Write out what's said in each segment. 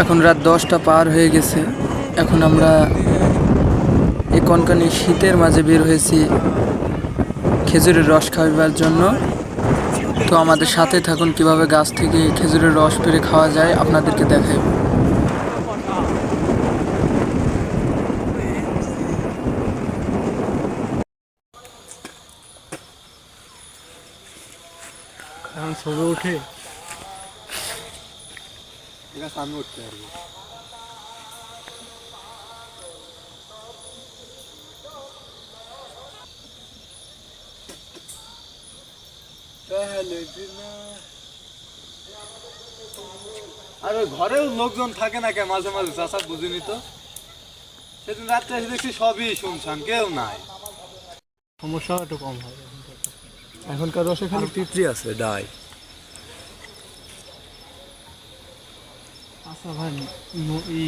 এখন রাত দশটা পার হয়ে গেছে। এখন আমরা এই কনকনে শীতের মাঝে বের হয়েছি খেজুরের রস খাওয়াবার জন্য। তো আমাদের সাথে থাকুন কীভাবে গাছ থেকে খেজুরের রস পেরে খাওয়া যায়, আপনাদেরকে দেখাই। এখন ছবি এটা সামনে উঠতে পারব আর ওই ঘরেও লোকজন থাকে না কে? মাঝে মাঝে চাষা বুঝিনি তো। সেদিন রাত্রে এসে দেখছি সবই শুনছান কেউ নাই। সমস্যা একটু কম হয়। এখনকার রসে খালি পিঁপড়ি আছে ডাই। আচ্ছা ভাই ই,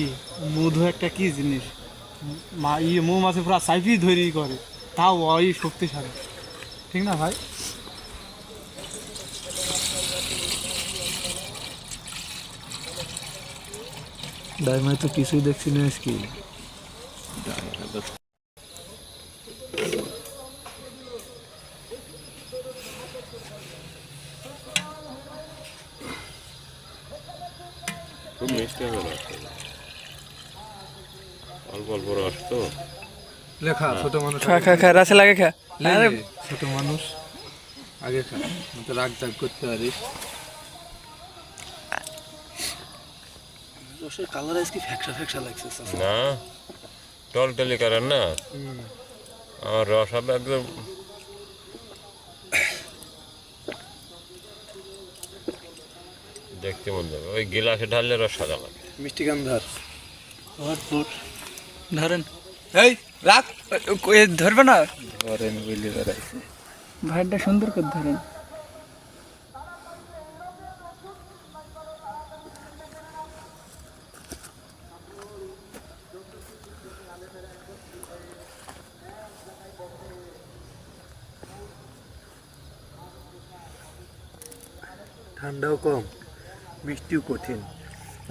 মধু একটা কি জিনিস? মা ইয়ে মৌমাছি পুরো সাইফি ধরি করে, তাও ওই শক্তিশালী। ঠিক না ভাই? ডাইমায় তো কিছুই দেখছি না কি খুব মিষ্টি হবে রসটা অল্প অল্প রস তো। লেখা ছোট মানুষ খা খা খা রাসে লাগে খা। আরে ছোট মানুষ আগে খা তো রাগ জাগ করতে পারিস। রসের কালার আজকে ফ্যাকসা ফ্যাকসা লাগছে না টলটলি করেন না। আমার রস হবে একদম দেখতে মন যাবে। ওই গিলাসে ঢাললে রস সাদা লাগে মিষ্টি গান্ধার। ভরপুর ধরেন। এই রাখ। ধরবে না? ঘরে মিলি বেড়াইছে। ভাইটা সুন্দর করে ধরেন। ঠান্ডাও কম। মিষ্টিও কঠিন।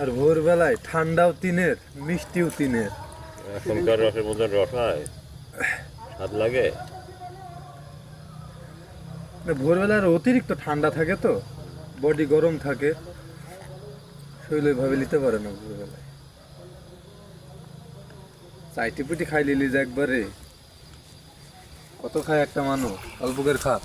আর ভোরবেলায় ঠান্ডাও তিনের মিষ্টিও তিনের। এখনকার রসের মধ্যে রস হয় স্বাদ লাগে? ভোরবেলার অতিরিক্ত ঠান্ডা থাকে তো বডি গরম থাকে। শরীর ওইভাবে নিতে পারে না ভোরবেলায়। চাইটি পুটি খাই লিলি যে একবারে। কত খায় একটা মানুষ? অল্প করে খা